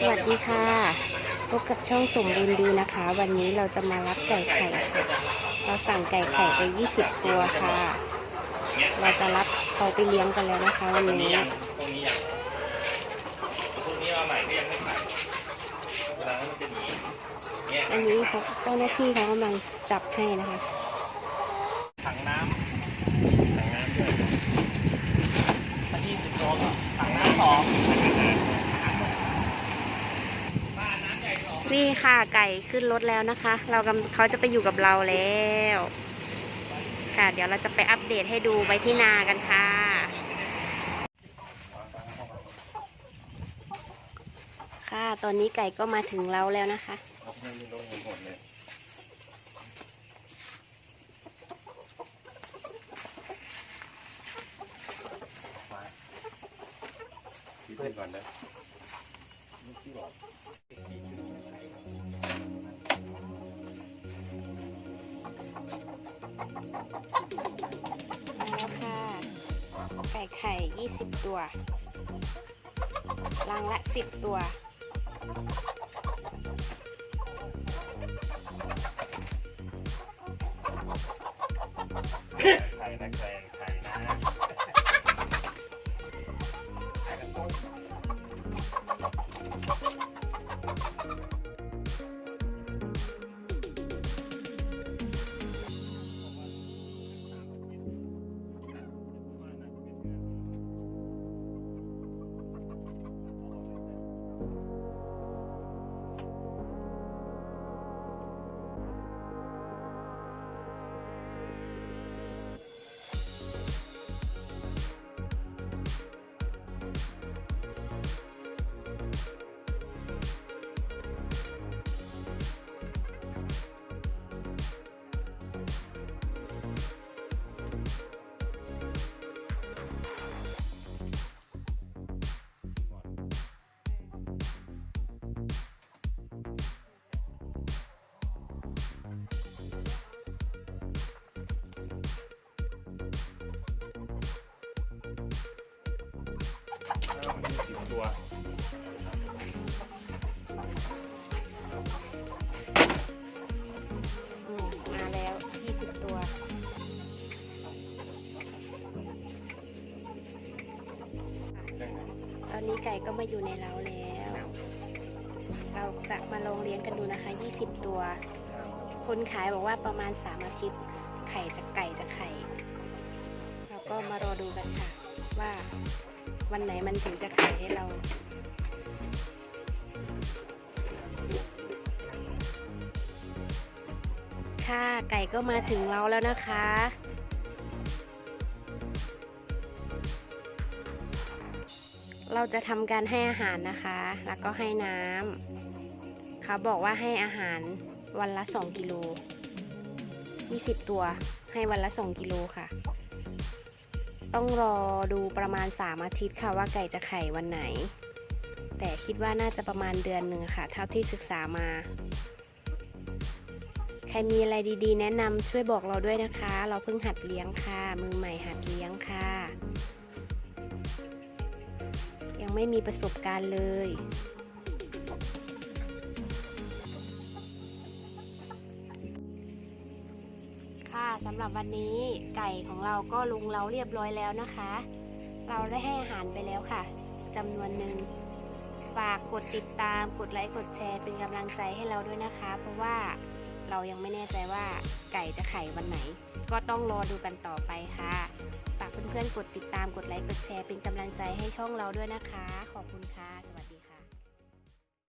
สวัสดีค่ะ พบกับช่องสมบูรณ์ดีนะคะ วันนี้เราจะมารับไก่ไข่ค่ะ เราสั่งไก่ไข่ไป 20 ตัวค่ะ เราจะรับเขาไปเลี้ยงกันแล้วนะคะวันนี้นี้ยังตรงนี้ยังพวกนี้เอาใหม่ก็ยังไม่ขายเวลามันจะหนีอันนี้เขาเจ้าหน้าที่เขากำลังจับให้นะคะ ถังน้ำถังน้ำด้วยถ้ายี่สิบโลก็ถังน้ำสองบ้านน้ำใหญ่สอง นี่ค่ะไก่ขึ้นรถแล้วนะคะ เรากำเขาจะไปอยู่กับเราแล้ว ค่ะ เดี๋ยวเราจะไปอัปเดตให้ดูไปที่นากันค่ะค่ะตอนนี้ไก่ก็มาถึงเราแล้วนะคะเอาให้มันลงหมดเลยพี่พูดก่อนนะ ไก่ไข่ 20 ตัว รังละ 10 ตัว ไข่นะไข่ ตัวอืมมาแล้ว 20 ตัว ตอนนี้ไก่ก็มาอยู่ในเล้าแล้ว เราจะมาลองเลี้ยงกันดูนะคะ 20 ตัว คนขายบอกว่าประมาณ 3 อาทิตย์ ไข่จะไก่จะไข่ เราก็มารอดูกันค่ะว่า วันไหนมันถึงจะไข่ให้เราค่ะไก่ก็มาถึงเราแล้วนะคะ เราจะทำการให้อาหารนะคะ แล้วก็ให้น้ำเขาบอกว่าให้อาหารวันละ 2 กิโล 20 ตัวให้วันละ 2 กิโลค่ะ ต้องรอดูประมาณ 3 อาทิตย์ค่ะว่าไก่จะไข่วันไหน แต่คิดว่าน่าจะประมาณเดือนหนึ่งค่ะ เท่าที่ศึกษามา ใครมีอะไรดีๆ แนะนำช่วยบอกเราด้วยนะคะ เราเพิ่งหัดเลี้ยงค่ะ มือใหม่หัดเลี้ยงค่ะ ยังไม่มีประสบการณ์เลย สำหรับวันนี้ไก่ของเราก็ลงเราเรียบร้อยแล้วนะคะ เราได้ให้อาหารไปแล้วค่ะจำนวนหนึ่งฝากกดติดตามกดไลค์กดแชร์เป็นกำลังใจให้เราด้วยนะคะ เพราะว่าเรายังไม่แน่ใจว่าไก่จะไข่วันไหน ก็ต้องรอดูกันต่อไปค่ะฝากเพื่อนๆกดติดตามกดไลค์กดแชร์เป็นกำลังใจให้ช่องเราด้วยนะคะ ขอบคุณค่ะ สวัสดี